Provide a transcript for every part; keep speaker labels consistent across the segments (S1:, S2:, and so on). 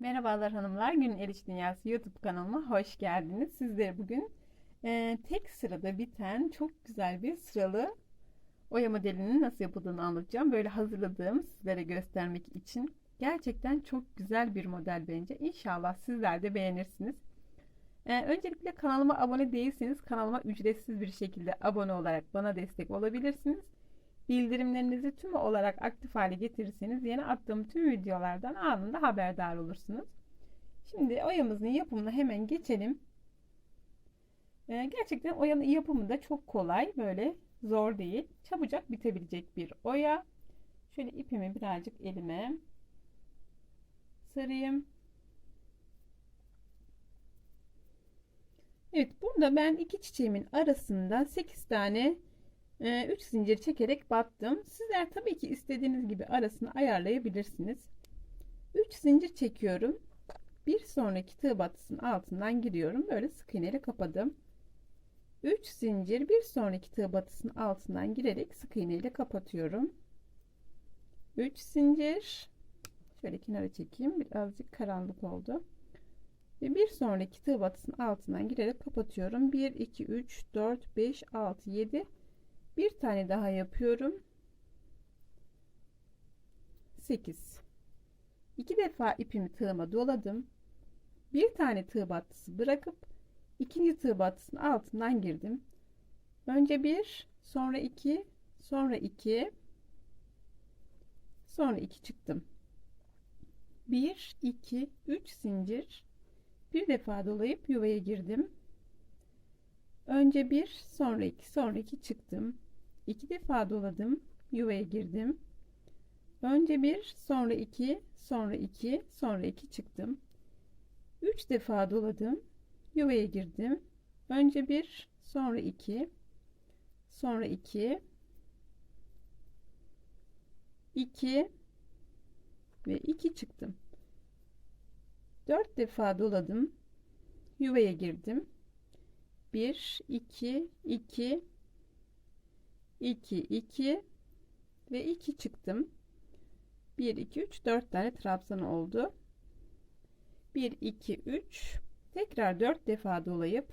S1: Merhabalar hanımlar, Günün El İş Dünyası YouTube kanalıma hoş geldiniz. Sizlere bugün e, tek sırada biten çok güzel bir sıralı oya modelinin nasıl yapıldığını anlatacağım. Böyle hazırladığım sizlere göstermek için. Gerçekten çok güzel bir model bence. İnşallah sizler de beğenirsiniz. E, öncelikle kanalıma abone değilseniz kanalıma ücretsiz bir şekilde abone olarak bana destek olabilirsiniz. Bildirimlerinizi tüm olarak aktif hale getirirseniz yeni attığım tüm videolardan anında haberdar olursunuz. Şimdi oyamızın yapımına hemen geçelim. Ee, gerçekten oyanın yapımı da çok kolay. Böyle zor değil. Çabucak bitebilecek bir oya. Şöyle ipimi birazcık elime sarayım. Evet burada ben iki çiçeğimin arasında 8 tane 3 ee, zincir çekerek battım. Sizler tabii ki istediğiniz gibi arasını ayarlayabilirsiniz. 3 zincir çekiyorum. Bir sonraki tığ batısının altından giriyorum. Böyle sık iğneyle kapadım. 3 zincir bir sonraki tığ batısının altından girerek sık iğneyle kapatıyorum. 3 zincir şöyle kenara çekeyim. Birazcık karanlık oldu. Ve bir sonraki tığ batısının altından girerek kapatıyorum. 1 2 3 4 5 6 7 bir tane daha yapıyorum. 8 iki defa ipimi tığıma doladım. Bir tane tığ battısı bırakıp ikinci tığ battısının altından girdim. Önce bir sonra iki sonra iki sonra iki çıktım. 1 2 3 zincir. Bir defa dolayıp yuvaya girdim önce bir sonra iki sonra iki çıktım. İki defa doladım yuvaya girdim. Önce bir sonra iki sonra iki sonra iki çıktım. Üç defa doladım yuvaya girdim. Önce bir sonra iki sonra iki iki ve iki çıktım. Dört defa doladım yuvaya girdim 1 2 2 2 2 ve 2 çıktım. 1 2 3 4 tane trabzan oldu. 1 2 3 tekrar 4 defa dolayıp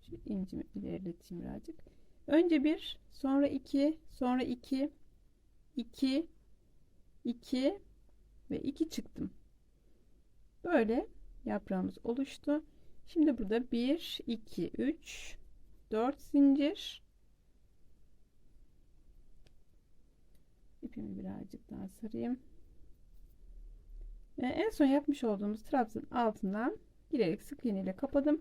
S1: şu incimi ilerleteyim birazcık. Önce 1 sonra 2 sonra 2 2 2 ve 2 çıktım. Böyle yaprağımız oluştu şimdi burada 1 2 3 4 zincir ipimi birazcık daha sarayım. Ee, en son yapmış olduğumuz trabzanın altından girerek sık iğne ile kapadım.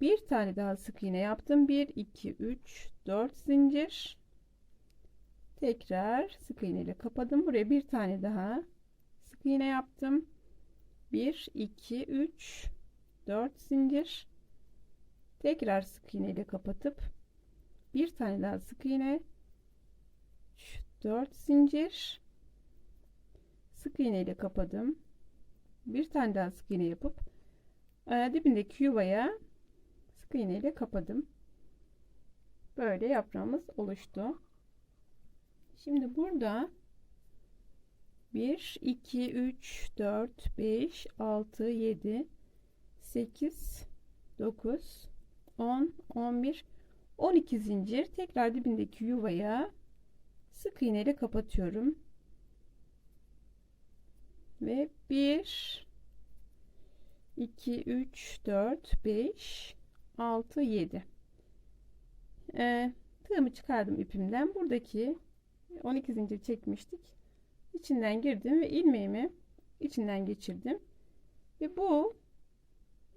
S1: Bir tane daha sık iğne yaptım. 1 2 3 4 zincir. Tekrar sık iğne ile kapadım. Buraya bir tane daha sık iğne yaptım. 1 2 3 4 zincir. Tekrar sık iğne ile kapatıp bir tane daha sık iğne. 4 zincir. Sık iğne ile kapadım. Bir tane daha sık iğne yapıp e, dibindeki yuvaya sık iğne ile kapadım. Böyle yaprağımız oluştu. Şimdi burada 1 2 3 4 5 6 7 8 9 10 11 12 zincir. Tekrar dibindeki yuvaya sık iğne ile kapatıyorum. Ve 1 2 3 4 5 6 7 ee, tığımı çıkardım ipimden. Buradaki 12 zincir çekmiştik. İçinden girdim ve ilmeğimi içinden geçirdim. Ve bu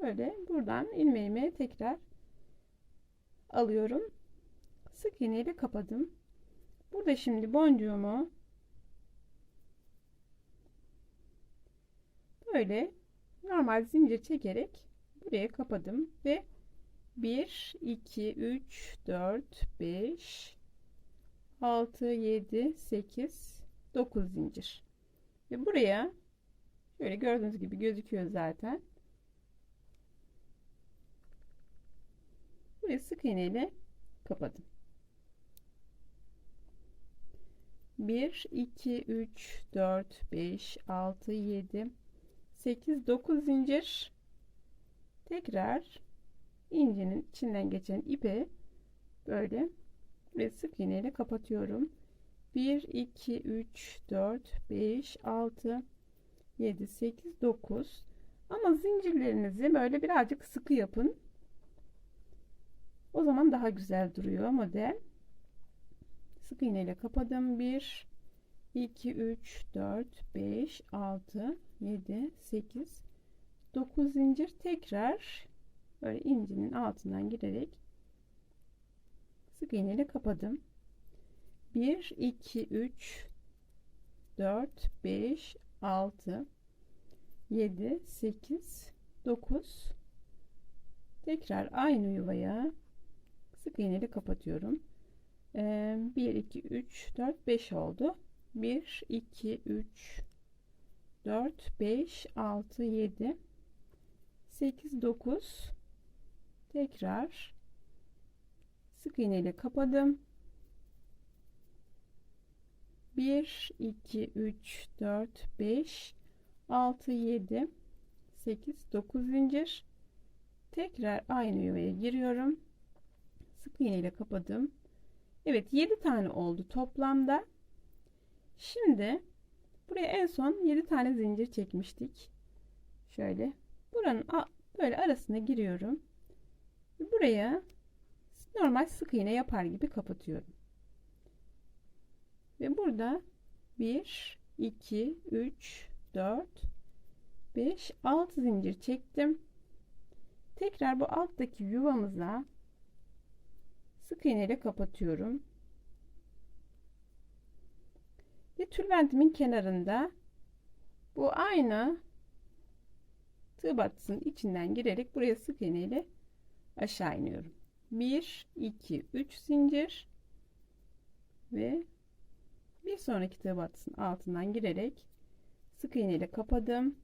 S1: böyle buradan ilmeğimi tekrar alıyorum. Sık iğne ile kapadım. Burada şimdi boncuğumu böyle normal zincir çekerek buraya kapadım ve 1 2 3 4 5 6 7 8 9 zincir. Ve buraya şöyle gördüğünüz gibi gözüküyor zaten buraya sık iğne ile kapadım. 1 2 3 4 5 6 7 8 9 zincir. Tekrar incinin içinden geçen ipe böyle ve sık iğne ile kapatıyorum. 1 2 3 4 5 6 7 8 9 ama zincirlerinizi böyle birazcık sıkı yapın o zaman daha güzel duruyor model. Sık iğne ile kapadım. 1 2 3 4 5 6 7 8 9 zincir. Tekrar böyle incinin altından girerek sık iğne ile kapadım. 1 2 3 4 5 6 7 8 9 tekrar aynı yuvaya sık iğne kapatıyorum. 1 2 3 4 5 oldu. 1 2 3 4 5 6 7 8 9 tekrar sık iğne ile kapadım. 1 2 3 4 5 6 7 8 9 zincir. Tekrar aynı yuvaya giriyorum sık iğne ile kapadım. Evet 7 tane oldu toplamda. Şimdi buraya en son 7 tane zincir çekmiştik. Şöyle buranın böyle arasına giriyorum. Buraya normal sık iğne yapar gibi kapatıyorum. Ve burada 1 2 3 4 5 6 zincir çektim. Tekrar bu alttaki yuvamıza sık iğne ile kapatıyorum. Ve tülbentimin kenarında bu aynı tığ batısının içinden girerek buraya sık iğne ile aşağı iniyorum. 1 2 3 zincir ve bir sonraki tığ batısının altından girerek sık iğne ile kapadım.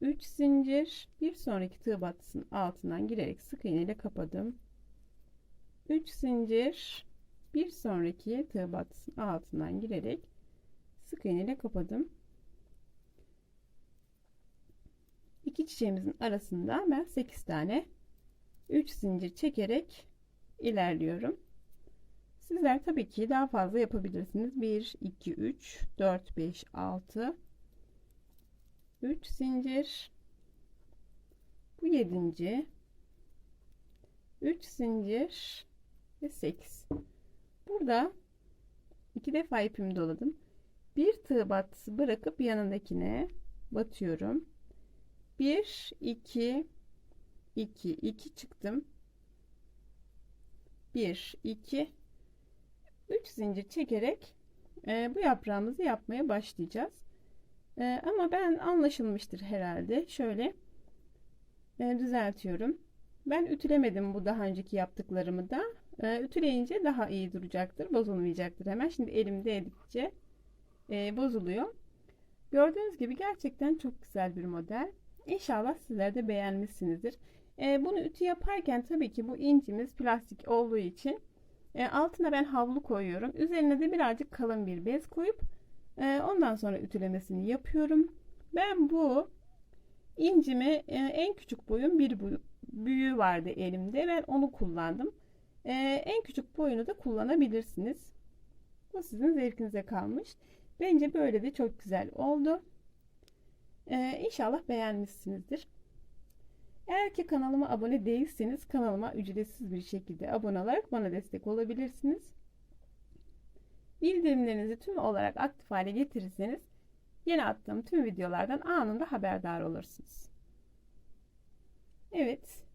S1: 3 zincir bir sonraki tığ batısının altından girerek sık iğne ile kapadım 3 zincir bir sonraki tığ batısının altından girerek sık iğne ile kapadım iki çiçeğimizin arasında ben 8 tane 3 zincir çekerek ilerliyorum Sizler tabii ki daha fazla yapabilirsiniz. 1, 2, 3, 4, 5, 6, 3 zincir. Bu 7. 3 zincir ve 8. Burada iki defa ipimi doladım. Bir tığ batısı bırakıp yanındakine batıyorum. 1, 2, 2, 2 çıktım. 1, 2, 3 zincir çekerek e, bu yaprağımızı yapmaya başlayacağız. E, ama ben anlaşılmıştır herhalde. Şöyle e, düzeltiyorum. Ben ütülemedim bu daha önceki yaptıklarımı da. E, ütüleyince daha iyi duracaktır. Bozulmayacaktır hemen. Şimdi elimde edikçe e, bozuluyor. Gördüğünüz gibi gerçekten çok güzel bir model. İnşallah sizler de beğenmişsinizdir. E, bunu ütü yaparken tabii ki bu incimiz plastik olduğu için e, altına ben havlu koyuyorum. Üzerine de birazcık kalın bir bez koyup e, ondan sonra ütülemesini yapıyorum. Ben bu incimi e, en küçük boyun bir büyüğü vardı elimde. Ben onu kullandım. E, en küçük boyunu da kullanabilirsiniz. Bu sizin zevkinize kalmış. Bence böyle de çok güzel oldu. E, inşallah beğenmişsinizdir. Eğer ki kanalıma abone değilseniz kanalıma ücretsiz bir şekilde abone olarak bana destek olabilirsiniz. Bildirimlerinizi tüm olarak aktif hale getirirseniz yeni attığım tüm videolardan anında haberdar olursunuz. Evet,